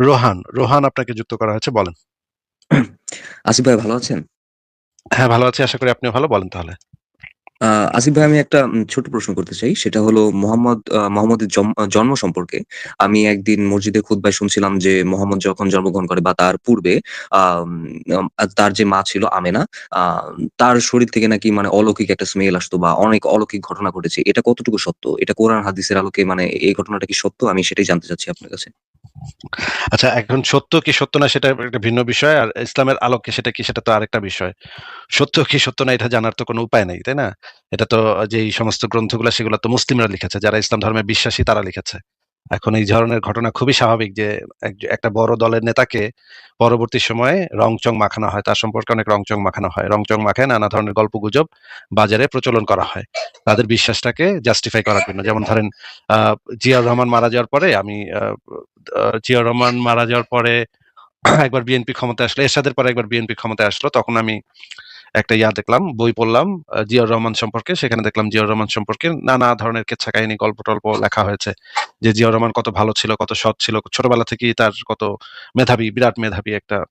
রোহান, রোহান আপনাকে যুক্ত করা হয়েছে বলেন। আসিফ ভাই ভালো আছেন? হ্যাঁ, ভালো আছি। আশা করি আপনিও ভালো। বলেন তাহলে। আসিফ ভাই আমি একটা ছোট প্রশ্ন করতে চাই। সেটা হলো মোহাম্মদ মোহাম্মদের জন্ম সম্পর্কে। আমি একদিন মসজিদে খুতবায় শুনছিলাম যে মোহাম্মদ যখন জন্মগ্রহণ করে বা তার পূর্বে তার যে মা ছিল আমেনা, তার শরীর থেকে নাকি মানে অলৌকিক একটা স্মেল আসতো বা অনেক অলৌকিক ঘটনা ঘটেছে। এটা কতটুকু সত্য? এটা কোরআন হাদিসের আলোকে মানে এই ঘটনাটা কি সত্য? আমি সেটাই জানতে চাচ্ছি আপনার কাছে। আচ্ছা এখন সত্য কি সত্য না সেটা একটা ভিন্ন বিষয়। আর ইসলামের আলোকে সেটা কি সেটা তো আরেকটা বিষয়। সত্য কি সত্য না এটা জানার তো কোনো উপায় নেই, তাই না? এটা তো যেই সমস্ত গ্রন্থগুলা, সেগুলা তো মুসলিমরা লিখেছে। যারা ইসলাম ধর্মে বিশ্বাসী, তারা লিখেছে। এখন এই ধরনের ঘটনা খুবই স্বাভাবিক যে একটা বড় দলের নেতাকে পরবর্তী সময়ে রং-চং মাখানো হয়। তার সম্পর্কে অনেক রং-চং মাখানো হয়। রং-চং মাখায় নানা ধরনের গল্পগুজব বাজারে প্রচলন করা হয়। তাদের বিশ্বাসটাকে জাস্টিফাই করার জন্য। যেমন ধরেন জিয়াউর রহমান মারা যাওয়ার পরে আমি জিয়াউর রহমান মারা যাওয়ার পরে একবার বিএনপি ক্ষমতায় আসলো। এরশাদের পরে একবার বিএনপি ক্ষমতায় আসলো। তখন আমি একটা ইয়া দেখলাম, বই পড়লাম জিয়াউর রহমান সম্পর্কে। সেখানে দেখলাম জিয়াউর রহমান সম্পর্কে নানা ধরনের কেচ্ছা কাহিনী, গল্প-টল্প লেখা হয়েছে। যে জিয়াউর রহমান কত ভালো ছিল, কত সৎ ছিল। ছোটবেলা থেকেই তার কত মেধাবী, বিরাট মেধাবী একটা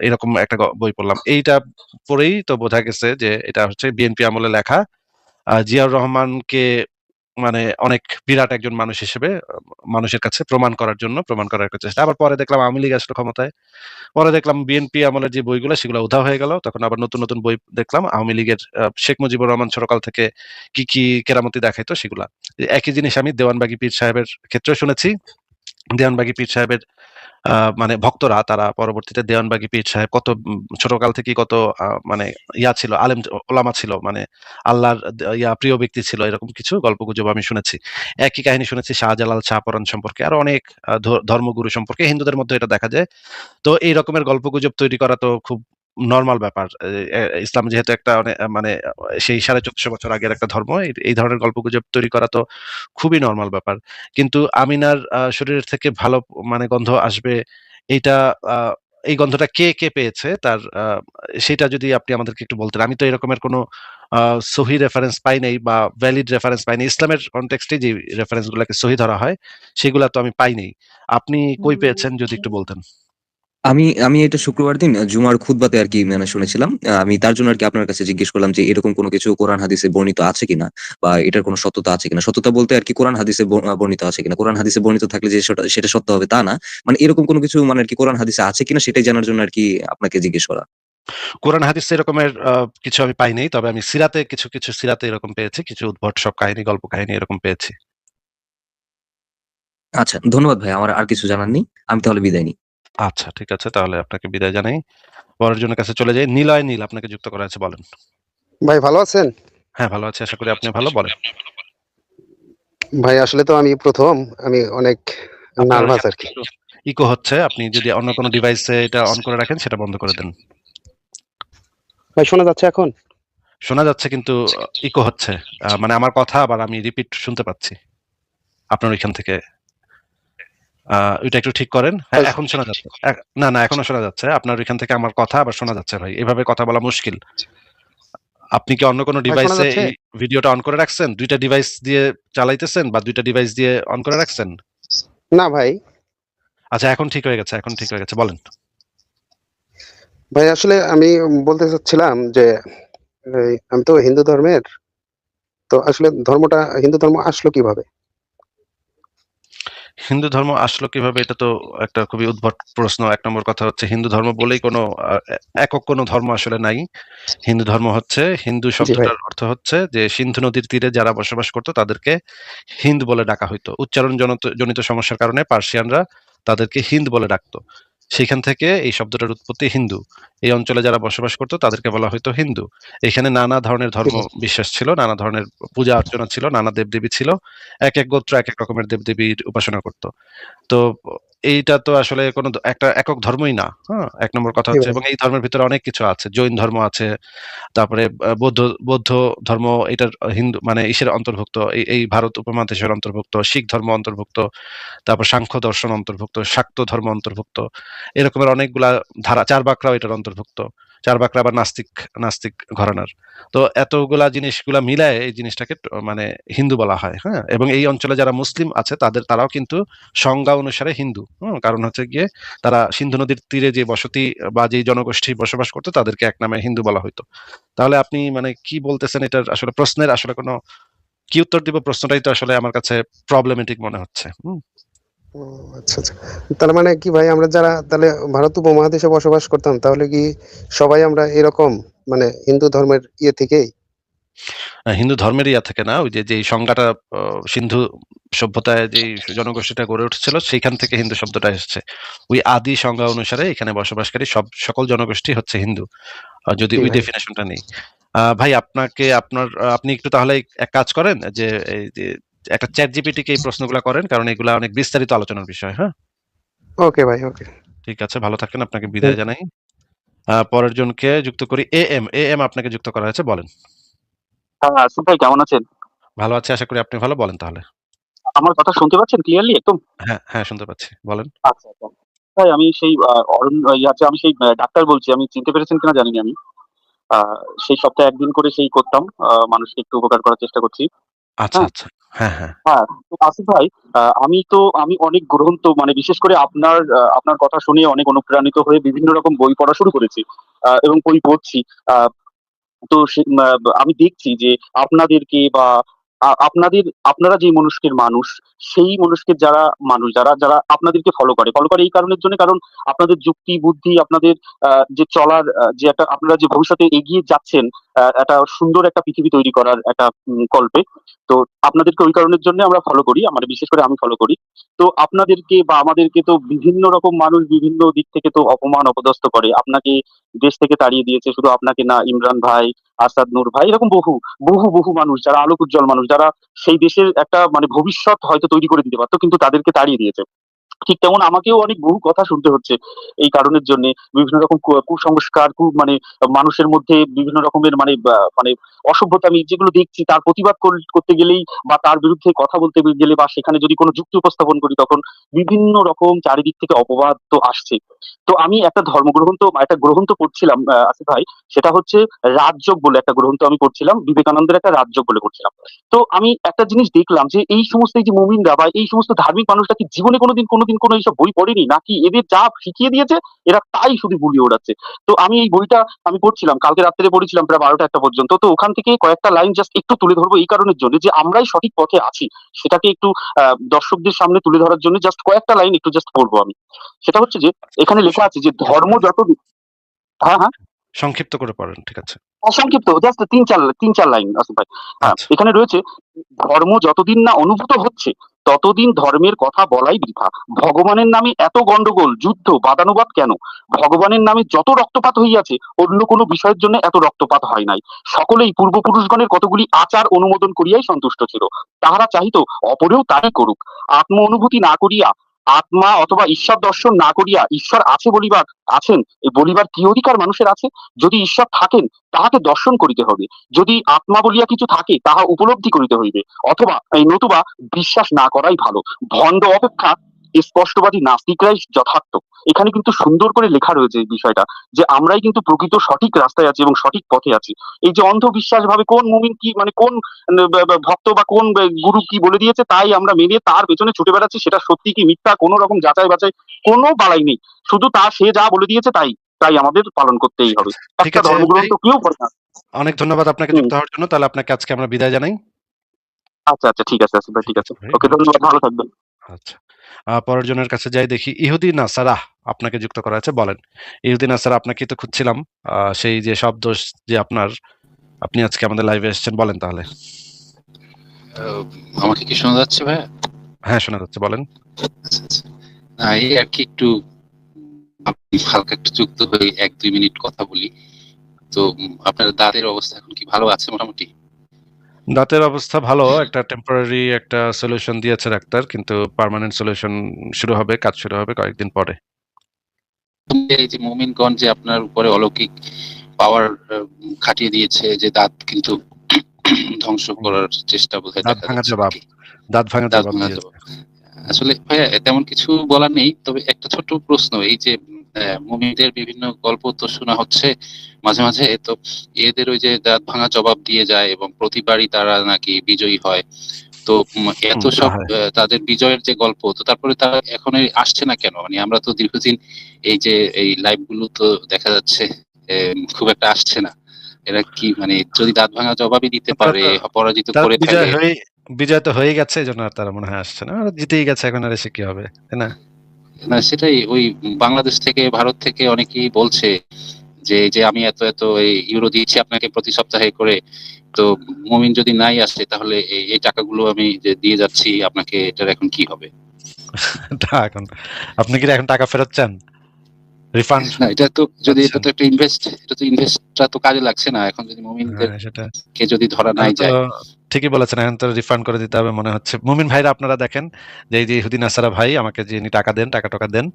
এরকম একটা বই পড়লাম। এইটা পড়েই তো বোঝা গেছে যে এটা হচ্ছে বিএনপি আমলে লেখা। জিয়াউর রহমানকে মানে অনেক বিরাট একজন মানুষ হিসেবে মানুষের কাছে প্রমাণ করার জন্য প্রমাণ করার একটা চেষ্টা। আবার পরে দেখলাম আওয়ামী লীগ আসলো ক্ষমতায়। পরে দেখলাম বিএনপি আমলের যে বইগুলো সেগুলো উধা হয়ে গেল। তখন আবার নতুন, নতুন বই দেখলাম আওয়ামী লীগের শেখ মুজিবুর রহমান সরকাল থেকে কি, কি কেরামতি দেখাইতো সেগুলা। একই জিনিস আমি দেওয়ানবাগি পীর সাহেবের ক্ষেত্রেও শুনেছি। দেওয়ানবাগি পীর সাহেবের মানে ভক্তরা তারা পরবর্তীতে দেওয়ানবাগি পীর সাহেব কত ছোটকাল থেকে কত মানে ইয়া ছিল, আলেম ওলামা ছিল। মানে আল্লাহর ইয়া প্রিয় ব্যক্তি ছিল। এরকম কিছু গল্প গুজব আমি শুনেছি। একই কাহিনী শুনেছি শাহজালাল, শাহপরাণ সম্পর্কে। আর অনেক ধর্মগুরু সম্পর্কে হিন্দুদের মধ্যে এটা দেখা যায়। তো এই রকমের গল্প গুজব তৈরি করা তো খুব নরমাল ব্যাপার। ইসলাম যেহেতু একটা মানে সেই ১৪৫০ বছর আগের একটা ধর্ম। এই ধরনের গল্পগুজব তৈরি করা তো খুবই নর্মাল ব্যাপার। কিন্তু আমিনার শরীরের থেকে ভালো মানে গন্ধ আসবে এইটা এই গন্ধটা কে, কে পেয়েছে তার সেটা যদি আপনি আমাদেরকে একটু বলতেন। আমি তো এরকমের কোনো সহি রেফারেন্স পাই নাই বা ভ্যালিড রেফারেন্স পাই নাই। ইসলামের কনটেক্সটে যে রেফারেন্স গুলাকে সহি ধরা হয় সেগুলা তো আমি পাই নাই। আপনি কই পেয়েছেন যদি একটু বলতেন? আমি আমি এটা শুক্রবার দিন জুমার খুতবাতে আরকি মানে শুনেছিলাম। আমি তার জন্য আর কি আপনার কাছে জিজ্ঞেস করলাম যে এরকম কোনো কিছু কোরআন হাদিসে বর্ণিত আছে কিনা? বা এটার কোনো সত্যতা আছে কিনা? সত্যতা বলতে আর কি কোরআন হাদিসে বর্ণিত আছে কিনা? কোরআন হাদিসে বর্ণিত থাকলে যে সেটা সত্য হবে তা না। মানে এরকম কোনো কিছু মানে আর কি কোরআন হাদিসে আছে কিনা সেটাই জানার জন্য আর কি আপনাকে জিজ্ঞেস করা। কোরআন হাদিস এরকমের কিছু আমি পাই নাই। তবে আমি সিরাতে কিছু, কিছু সিরাতে এরকম পেয়েছি। কিছু উদ্ভট সব কাহিনী, গল্প কাহিনী এরকম পেয়েছি। আচ্ছা, ধন্যবাদ ভাই। আমার আর কিছু জানার নেই। আমি তাহলে বিদায় নিই। আচ্ছা ঠিক আছে। তাহলে আপনাকে বিদায় জানাই। পরের জনের কাছে চলে যাই। নিলয় নীল আপনাকে যুক্ত করা আছে বলেন। ভাই ভালো আছেন? হ্যাঁ, ভালো আছি। আশা করি আপনিও ভালো। বলেন। ভাই আসলে তো আমি ১ম আমি অনেক নার্ভাস আরকি। একটু ইকো হচ্ছে। আপনি যদি অন্য কোনো ডিভাইসে এটা অন করে রাখেন সেটা বন্ধ করে দেন। ভাই শোনা যাচ্ছে এখন? শোনা যাচ্ছে কিন্তু ইকো হচ্ছে। মানে আমার কথা আবার আমি রিপিট শুনতে পাচ্ছি। আপনার ঐখান থেকে। ওইটা একটু ঠিক করেন। হ্যাঁ, এখন শোনা যাচ্ছে। না, না এখনও শোনা যাচ্ছে। আপনার ওইখান থেকে আমার কথা আবার শোনা যাচ্ছে ভাই। এভাবে কথা বলা মুশকিল। আপনি কি অন্য কোনো ডিভাইসে ভিডিওটা অন করে রাখছেন? ২ টা ডিভাইস দিয়ে চালাইতেছেন বা দুইটা ডিভাইস দিয়ে অন করে রাখছেন? না ভাই। আচ্ছা এখন ঠিক হয়ে গেছে, এখন ঠিক হয়ে গেছে। বলেন। ভাই আসলে আমি বলতে চাচ্ছিলাম যে আমি তো হিন্দু ধর্মের। তো আসলে ধর্মটা হিন্দু ধর্ম আসলো কীভাবে? হিন্দু ধর্ম আসলো কীভাবে? এটা তো একটা খুবই উদ্ভট প্রশ্ন। এক নম্বর কথা হচ্ছে হিন্দু ধর্ম বলেই কোনো একক কোনো ধর্ম আসলে নাই। হিন্দু ধর্ম হচ্ছে হিন্দু শব্দটার অর্থ হচ্ছে যে সিন্ধু নদীর তীরে যারা বসবাস করতো তাদেরকে হিন্দ বলে ডাকা হইতো। উচ্চারণ জনত জনিত সমস্যার কারণে পার্সিয়ানরা তাদেরকে হিন্দ বলে ডাকতো। সেখান থেকে এই শব্দটার উৎপত্তি হিন্দু। এই অঞ্চলে যারা বসবাস করতো তাদেরকে বলা হয়তো হিন্দু। এখানে নানা ধরনের ধর্ম বিশ্বাস ছিল, নানা ধরনের পূজা অর্চনা ছিল, নানা দেবদেবী ছিল। এক এক গোত্র এক এক রকমের দেবদেবীর উপাসনা করত। তো এইটা তো আসলে কোন একটা একক ধর্মই না। হ্যাঁ? এক নম্বর কথা হচ্ছে এবং এই ধর্মের ভিতরে অনেক কিছু আছে। জৈন ধর্ম আছে। তারপরে বৌদ্ধ বৌদ্ধ ধর্ম এটার হিন্দু মানে ইসের অন্তর্ভুক্ত। এই এই ভারত উপমহাদেশের অন্তর্ভুক্ত। শিখ ধর্ম অন্তর্ভুক্ত। তারপর সাংখ্য দর্শন অন্তর্ভুক্ত। শাক্ত ধর্ম অন্তর্ভুক্ত। এরকমের অনেকগুলা ধারা চার চারবাকরাও এটার অন্তর্ভুক্ত। চারবাকরা বা নাস্তিক নাস্তিক ঘরানার। তো এতগুলা জিনিসগুলা মিলায় এই জিনিসটাকে মানে হিন্দু বলা হয় হ্যাঁ? এবং এই অঞ্চলে যারা মুসলিম আছে তাদের তারাও কিন্তু সংজ্ঞা অনুসারে হিন্দু হুম, কারণ হচ্ছে গিয়ে তারা সিন্ধু নদীর তীরে যে বসতি বা যে জনগোষ্ঠী বসবাস করতো তাদেরকে এক নামে হিন্দু বলা হতো তাহলে আপনি মানে কি বলতেছেন এটার আসলে প্রশ্নের আসলে কোনো কি উত্তর দিব? প্রশ্নটাই তো আসলে আমার কাছে প্রবলেমেটিক মনে হচ্ছে ও আচ্ছা আচ্ছা। তার মানে কি ভাই আমরা যারা তাহলে ভারত উপমহাদেশে বসবাস করতাম তাহলে কি সবাই আমরা এরকম মানে হিন্দু ধর্মের ইয়ে থেকেই? হিন্দু ধর্মের ইয়া থেকে না ওই যে যে সংজ্ঞাটা সিন্ধু সভ্যতায় যে জনগোষ্ঠীটা গড়ে উঠেছিল সেইখান থেকে হিন্দু শব্দটা এসেছে। ওই আদি সংজ্ঞা অনুসারে এখানে বসবাসকারী সব সকল জনগোষ্ঠী হচ্ছে হিন্দু। যদি ওই ডেফিনেশনটা নেই। আহ, ভাই আপনাকে আপনার আপনি একটু তাহলে এক কাজ করেন যে এই যে একটা চ্যাট জিপিটি কে এই প্রশ্নগুলো করেন কারণ এগুলা অনেক বিস্তারিত আলোচনার বিষয় হ্যাঁ? ওকে ভাই ওকে ঠিক আছে ভালো থাকেন আপনাকে বিদায় জানাই। পরের জনকে যুক্ত করি এ এম এ এম আপনাকে যুক্ত করা হয়েছে বলেন। হ্যাঁ আসিফ ভাই কেমন আছেন? ভালো আছে আশা করি আপনি ভালো বলেন তাহলে। আমার কথা শুনতে পাচ্ছেন ক্লিয়ারলি একদম? হ্যাঁ হ্যাঁ শুনতে পাচ্ছি বলেন। আচ্ছা আচ্ছা। ভাই আমি সেই আহ, অরুণ ইয়াতে আমি সেই ডাক্তার বলছি আমি চিনতে পেরেছেন কিনা জানি না আমি। আহ, সেই সপ্তাহে একদিন করে সেই করতাম আহ, মানুষকে একটু উপকার করার চেষ্টা করছি। আচ্ছা হ্যাঁ। আচ্ছা হ্যাঁ হ্যাঁ হ্যাঁ তো আসিফ ভাই আমি তো আমি অনেক গ্রন্থ মানে বিশেষ করে আপনার আপনার কথা শুনে অনেক অনুপ্রাণিত হয়ে বিভিন্ন রকম বই পড়া শুরু করেছি এবং বই পড়ছি তো সে- আমি দেখছি যে আপনাদেরকে বা আ- আপনাদের আপনারা যে মনস্কের মানুষ সেই মনস্কের যারা মানুষ যারা যারা আপনাদেরকে ফলো করে ফলো করে এই কারণের জন্য কারণ আপনাদের যুক্তি বুদ্ধি আপনাদের আহ, যে চলার যে একটা আপনারা যে ভবিষ্যতে এগিয়ে যাচ্ছেন একটা সুন্দর একটা পৃথিবী তৈরি করার একটা কল্পে। তো আপনাদেরকে ওই কারণের জন্য আমরা ফলো করি আমার বিশেষ করে আমি ফলো করি। তো আপনাদেরকে বা আমাদেরকে তো বিভিন্ন রকম মানুষ বিভিন্ন দিক থেকে তো অপমান, অপদস্থ করে। আপনাকে দেশ থেকে তাড়িয়ে দিয়েছে শুধু আপনাকে না, ইমরান ভাই, আসাদ নূর ভাই, এরকম বহু বহু বহু মানুষ, যারা আলোক উজ্জ্বল মানুষ, যারা সেই দেশের একটা মানে ভবিষ্যৎ হয়তো তৈরি করে দিতে পারতো, কিন্তু তাদেরকে তাড়িয়ে দিয়েছে। ঠিক তেমন আমাকেও অনেক বহু কথা শুনতে হচ্ছে এই কারণের জন্য। বিভিন্ন রকম কুসংস্কার, কু মানে মানুষের মধ্যে বিভিন্ন রকমের মানে মানে অসভ্যতা, আমি যেগুলো দেখছি তার প্রতিবাদ করতে গেলেই বা তার বিরুদ্ধে কথা বলতে গেলে বা সেখানে যদি কোনো যুক্তি উপস্থাপন করি তখন বিভিন্ন রকম চারিদিক থেকে অপবাদ তো আসছে। তো আমি একটা ধর্মগ্রন্থ একটা গ্রন্থ পড়ছিলাম আসিফ ভাই, সেটা হচ্ছে রাজযোগ বলে একটা গ্রন্থ আমি পড়ছিলাম বিবেকানন্দের একটা রাজযোগ বলে পড়ছিলাম তো আমি একটা জিনিস দেখলাম যে এই সমস্ত এই যে মুমিনরা বা এই সমস্ত ধার্মিক মানুষরা কি জীবনে কোনোদিন কোনোদিন কোনো এইসব বই পড়েনি নাকি এদের যা শিখিয়ে দিয়েছে এরা তাই শুধু বুলিয়ে ওড়াচ্ছে। তো আমি এই বইটা আমি পড়ছিলাম কালকে রাত্রে পড়েছিলাম প্রায় বারোটা একটা পর্যন্ত। তো ওখান থেকে কয়েকটা লাইন জাস্ট একটু তুলে ধরবো এই কারণের জন্য যে আমরাই সঠিক পথে আছি। সেটাকে একটু দর্শকদের সামনে তুলে ধরার জন্য জাস্ট কয়েকটা লাইন একটু জাস্ট পড়ব আমি। সেটা হচ্ছে যে এখানে লেখা আছে যে ধর্ম যত হ্যাঁ হ্যাঁ। সংক্ষিপ্ত করে পড়েন ঠিক আছে। সংক্ষিপ্ত জাস্ট তিন চার তিন চার লাইন আসিফ ভাই। হ্যাঁ, আচ্ছা। এখানে রয়েছে ধর্ম যতদিন না অনুভূত হচ্ছে ততদিন ধর্মের কথা বলাই বৃথা। ভগবানের নামে এত গন্ডগোল, যুদ্ধ, বাদানুবাদ কেন? ভগবানের নামে যত রক্তপাত হইয়াছে, অন্য কোনো বিষয়ের জন্য এত রক্তপাত হয় নাই। সকলেই পূর্বপুরুষগণের কতগুলি আচার অনুমোদন করিয়াই সন্তুষ্ট ছিল। তাহারা চাহিত, অপরেও তাই করুক। আত্ম অনুভূতি না করিয়া আত্মা অথবা ঈশ্বর দর্শন না করিয়া ঈশ্বর আছে বলিবার, আছেন এই বলিবার কি অধিকার মানুষের আছে? যদি ঈশ্বর থাকেন, তাহাকে দর্শন করিতে হবে। যদি আত্মা বলিয়া কিছু থাকে, তাহা উপলব্ধি করিতে হইবে। অথবা এই নতুবা বিশ্বাস না করাই ভালো। ভণ্ড অপেক্ষা স্পষ্টবাদী নাস্তিকরাই যথার্থ। এখানে কিন্তু সুন্দর করে লেখা রয়েছে এই বিষয়টা যে আমরাই কিন্তু প্রকৃত সঠিক রাস্তায় আছি এবং সঠিক পথে আছি। এই যে অন্ধবিশ্বাস ভাবে কোন মুমিন কি মানে কোন ভক্ত বা কোন গুরু কি বলে দিয়েছে তাই আমরা মেনে তার পেছনে ছুটে বেড়াচ্ছি সেটা সত্যি কি মিথ্যা কোনো রকম যাচাই বাছাই কোনো বালাই নেই। শুধু তা সে যা বলে দিয়েছে তাই তাই আমাদের পালন করতেই হবে। একটা ধর্মগ্রন্থ কেউ করে না। অনেক ধন্যবাদ আপনাকে। যুক্ত হওয়ার জন্য তাহলে আপনাকে আজকে আমরা বিদায় জানাই। আচ্ছা আচ্ছা ঠিক আছে আসিফ ভাই ঠিক আছে। ওকে ধন্যবাদ ভালো থাকবেন। আচ্ছা। আহ, পরের জনের কাছে যাই দেখি ইহুদি নাসারা আপনাকে যুক্ত করা আছে বলেন। ইহুদি নাসারা আপনাকে তো খুঁজছিলাম। সেই যে সব দোষ যে আপনার আপনি আজকে আমাদের লাইভে এসেছেন বলেন তাহলে। আমাকে কি শোনা যাচ্ছে ভাই হ্যাঁ শোনা যাচ্ছে বলেন। আচ্ছা আচ্ছা। না এই আর কি একটু আপনি হালকা একটু যুক্ত হয়ে এক দুই মিনিট কথা বলি। তো আপনার দাঁতের অবস্থা এখন কি ভালো আছে মোটামুটি? দাঁতের অবস্থা ভালো একটা টেম্পোরারি একটা সলিউশন দিয়েছে ডাক্তার কিন্তু পার্মানেন্ট সলিউশন শুরু হবে কাজ শুরু হবে কয়েকদিন পরে এই যে মোমিনগঞ্জ যে আপনার উপরে অলৌকিক পাওয়ার খাটিয়ে দিয়েছে যে দাঁত কিন্তু ধ্বংস করার চেষ্টা বোধহয় দাঁত ভাঙা জবাব। দাঁত ভাঙা জবাব। আসলে ভাইয়া তেমন কিছু বলার নেই তবে একটা ছোট প্রশ্ন এই যে মুমিনদের বিভিন্ন গল্প তো শোনা হচ্ছে মাঝে মাঝে তো এদের ওই যে দাঁত ভাঙা জবাব দিয়ে যায় এবং প্রতিবারই তারা নাকি বিজয়ী হয়। তো এত সব তাদের বিজয়ের যে গল্প তো তারপরে তারা এখন আসছে না কেন? মানে আমরা তো দীর্ঘদিন এই যে এই লাইভগুলো তো দেখা যাচ্ছে খুব একটা আসছে না। এরা কি মানে যদি দাঁত ভাঙা জবাবই দিতে পারে তো- পরাজিত করে বিজয় হয়ে বিজয় তো হয়ে গেছে এই জন্য আর তারা মনে হয় আসছে না। আর জিতেই গেছে এখন আর এসে কি হবে তাই না? সেটাই ওই বাংলাদেশ থেকে, ভারত থেকে অনেকেই বলছে যে যে আমি এত এত এই ইউরো দিয়েছি আপনাকে প্রতি সপ্তাহে করে। তো মুমিন যদি নাই আসে, তাহলে এই টাকাগুলো আমি যে দিয়ে যাচ্ছি, আপনাকে এটার এখন কি হবে? এখন, আপনি কি এখন টাকা ফেরত চান? রিফান্ড না এটা তো যদি এটা আচ্ছা। তো একটা ইনভেস্ট এটা তো ইনভেস্টটা তো কাজে লাগছে না। এখন যদি মুমিনদেরকে সেটা। যদি ধরা নাই যায়। ঠিকই বলেছেন এখন তো রিফান্ড করে দিতে হবে মনে হচ্ছে। মুমিন ভাইরা আপনারা দেখেন যে এই যে ইহুদিন আসারা ভাই আমাকে যিনি টাকা দেন টাকা টাকা দেন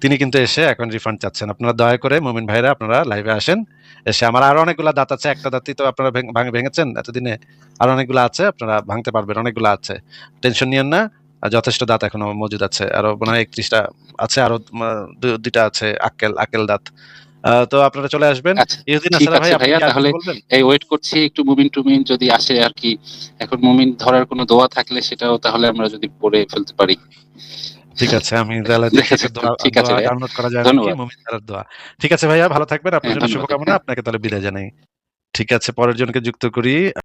তিনি কিন্তু এসে এখন রিফান্ড চাচ্ছেন। আপনারা দয়া করে মুমিন ভাইরা আপনারা লাইভে আসেন এসে আমার আরও অনেকগুলা দাঁত আছে একটা দাঁতই তো আপনারা ভেঙ- ভাঙ- ভেঙেছেন এতদিনে আরও অনেকগুলো আছে আপনারা ভাঙতে পারবেন অনেকগুলো আছে। টেনশন নিয়েন না যথেষ্ট দাঁত এখনও মজুদ আছে। আরও মনে একত্রিশটা আছে আরও দুইটা আছে আক্কেল আক্কেল দাঁত। তো আপনারা চলে আসবেন। আচ্ছা ইহুদিন আসারা ভাই আপনি কি তাহলে এই ওয়েট করছি একটু মুমিন টুমিন যদি আসে আর কি। এখন মুমিন ধরার কোনো দোয়া থাকলে সেটাও তাহলে আমরা যদি পড়ে ফেলতে পারি। ঠিক আছে আমি তাহলে ঠিক আছে ডাউনলোড করা যায় ধন্যবাদ। মুমিন ছাড়ার দোয়া। ঠিক আছে ভাইয়া ভালো থাকবেন আপনার হ্যাঁ, জন্য শুভকামনা। আপনাকে তাহলে বিদায় জানাই। ঠিক আছে পরের জনকে যুক্ত করি।